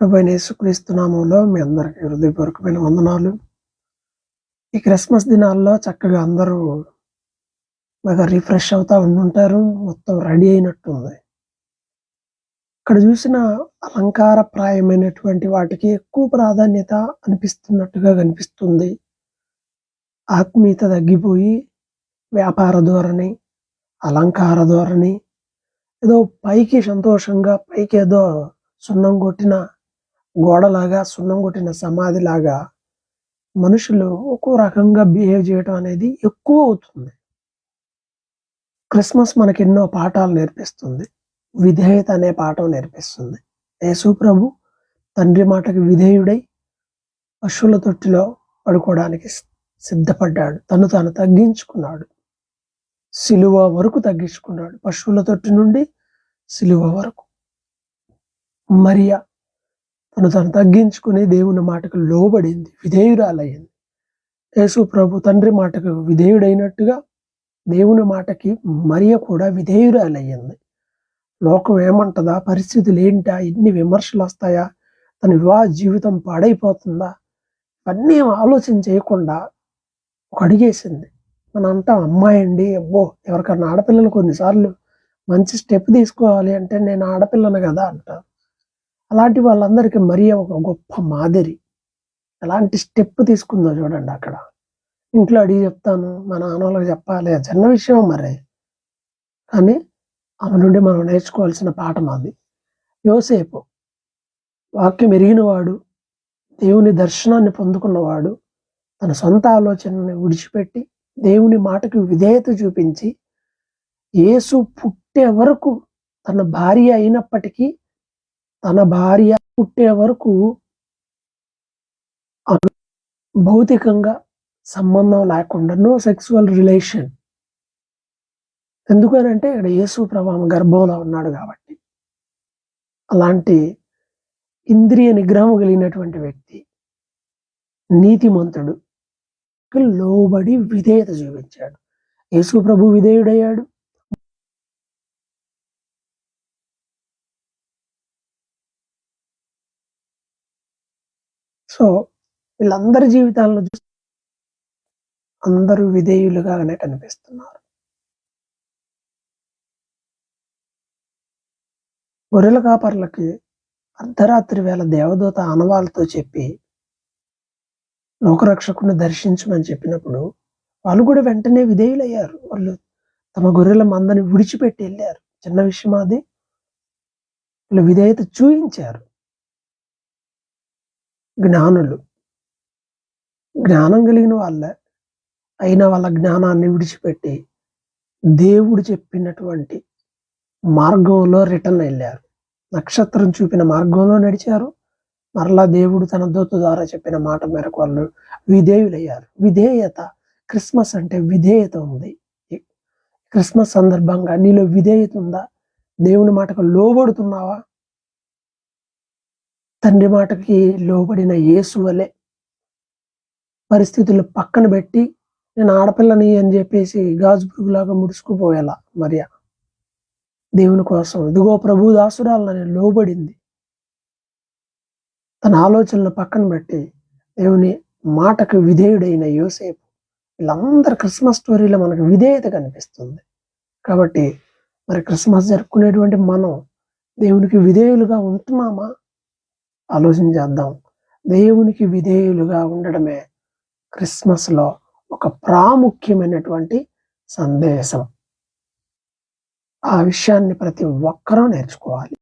ప్రభు యేసుక్రీస్తునామంలో మీ అందరికి హృదయపూర్వకమైన వందనాలు. ఈ క్రిస్మస్ దినాల్లో చక్కగా అందరూ బాగా రిఫ్రెష్ అవుతూ ఉండుంటారు మొత్తం రెడీ అయినట్టుంది ఇక్కడ చూసిన అలంకారప్రాయమైనటువంటి వాటికి ఎక్కువ ప్రాధాన్యత అనిపిస్తున్నట్టుగా కనిపిస్తుంది. ఆత్మీయత తగ్గిపోయి వ్యాపార ధోరణి అలంకార ధోరణి ఏదో పైకి సంతోషంగా పైకి ఏదో సున్నం కొట్టిన గోడలాగా సున్నం కొట్టిన సమాధిలాగా మనుషులు ఒక్కో రకంగా బిహేవ్ చేయటం అనేది ఎక్కువ అవుతుంది. క్రిస్మస్ మనకి ఎన్నో పాఠాలు నేర్పిస్తుంది. విధేయత అనే పాఠం నేర్పిస్తుంది. యేసు ప్రభు తండ్రి మాటకి విధేయుడై పశువుల తొట్టిలో పడుకోవడానికి సిద్ధపడ్డాడు. తను తాను తగ్గించుకున్నాడు. సిలువ వరకు తగ్గించుకున్నాడు. పశువుల తొట్టి నుండి సిలువ వరకు. మరియా తను తను తగ్గించుకుని దేవుని మాటకు లోబడింది విధేయురాలయ్యింది. యేసు ప్రభు తండ్రి మాటకు విధేయుడైనట్టుగా దేవుని మాటకి మరియ కూడా విధేయురాలయ్యింది. లోకం ఏమంటదా? పరిస్థితులు ఏంటా ఎన్ని విమర్శలు వస్తాయా? తన వివాహ జీవితం పాడైపోతుందా? ఇవన్నీ ఆలోచన చేయకుండా ఒక అడిగేసింది. మన అంటాం అమ్మాయి అండి అబ్బో ఎవరికన్నా ఆడపిల్లలు కొన్నిసార్లు మంచి స్టెప్ తీసుకోవాలి అంటే నేను ఆడపిల్లను కదా అంటారు. అలాంటి వాళ్ళందరికీ మరీ ఒక గొప్ప మాదిరి. ఎలాంటి స్టెప్ తీసుకుందో చూడండి అక్కడ. ఇంట్లో అడిగి చెప్తాను మా నాన్న వాళ్ళకి చెప్పాలి చిన్న విషయం మరి. కానీ ఆమె నుండి మనం నేర్చుకోవాల్సిన పాఠం అది. యోసేపు వాక్యం ఎరిగినవాడు దేవుని దర్శనాన్ని పొందుకున్నవాడు తన సొంత ఆలోచనని విడిచిపెట్టి దేవుని మాటకు విధేయత చూపించి యేసు పుట్టే వరకు తన భార్య అయినప్పటికీ తన భార్య పుట్టే వరకు భౌతికంగా సంబంధం లేకుండా నో సెక్సువల్ రిలేషన్ ఎందుకనంటే ఇక్కడ యేసు ప్రభావం గర్భంలో ఉన్నాడు కాబట్టి. అలాంటి ఇంద్రియ నిగ్రహం కలిగినటువంటి వ్యక్తి నీతిమంతుడు లోబడి విధేయత చూపించాడు. యేసు ప్రభు విధేయుడయ్యాడు. సో వీళ్ళందరి జీవితాలను చూస్తే అందరూ విధేయులుగానే కనిపిస్తున్నారు. గొర్రెల కాపర్లకి అర్ధరాత్రి వేళ దేవదూత ఆనవాళ్ళతో చెప్పి లోకరక్షకుని దర్శించమని చెప్పినప్పుడు వాళ్ళు కూడా వెంటనే విధేయులయ్యారు. వాళ్ళు తమ గొర్రెల మందని విడిచిపెట్టి వెళ్ళారు. చిన్న విషయం అది. వీళ్ళు విధేయత చూయించారు. జ్ఞానులు. జ్ఞానం కలిగిన వాళ్ళే అయిన వాళ్ళ జ్ఞానాన్ని విడిచిపెట్టి దేవుడు చెప్పినటువంటి మార్గంలో రిటర్న్ వెళ్ళారు నక్షత్రం చూపిన మార్గంలో నడిచారు. మరలా దేవుడు తన దూత ద్వారా చెప్పిన మాట మేరకు వాళ్ళు విధేయులయ్యారు. విధేయత క్రిస్మస్ అంటే విధేయత ఉంది. క్రిస్మస్ సందర్భంగా నీలో విధేయత ఉందా? దేవుని మాటకు లోబడుతున్నావా? తండ్రి మాటకి లోబడిన యేసు వలె పరిస్థితులు పక్కన పెట్టి నేను ఆడపిల్లని అని చెప్పేసి గాజు పురుగులాగా ముడుచుకుపోయేలా మరియా. దేవుని కోసం ఇదిగో ప్రభు దాసురాలని లోబడింది. తన ఆలోచనలు పక్కన పెట్టి దేవుని మాటకు విధేయుడైన యోసేపు. వీళ్ళందరి క్రిస్మస్ స్టోరీలో మనకు విధేయత కనిపిస్తుంది. కాబట్టి మరి క్రిస్మస్ జరుపుకునేటువంటి మనం దేవునికి విధేయులుగా ఉంటున్నామా? ఆలోచన చేద్దాం దేవునికి విధేయులుగా ఉండడమే క్రిస్మస్లో ఒక ప్రాముఖ్యమైనటువంటి సందేశం. ఆ విషయాన్ని ప్రతి ఒక్కరూ నేర్చుకోవాలి.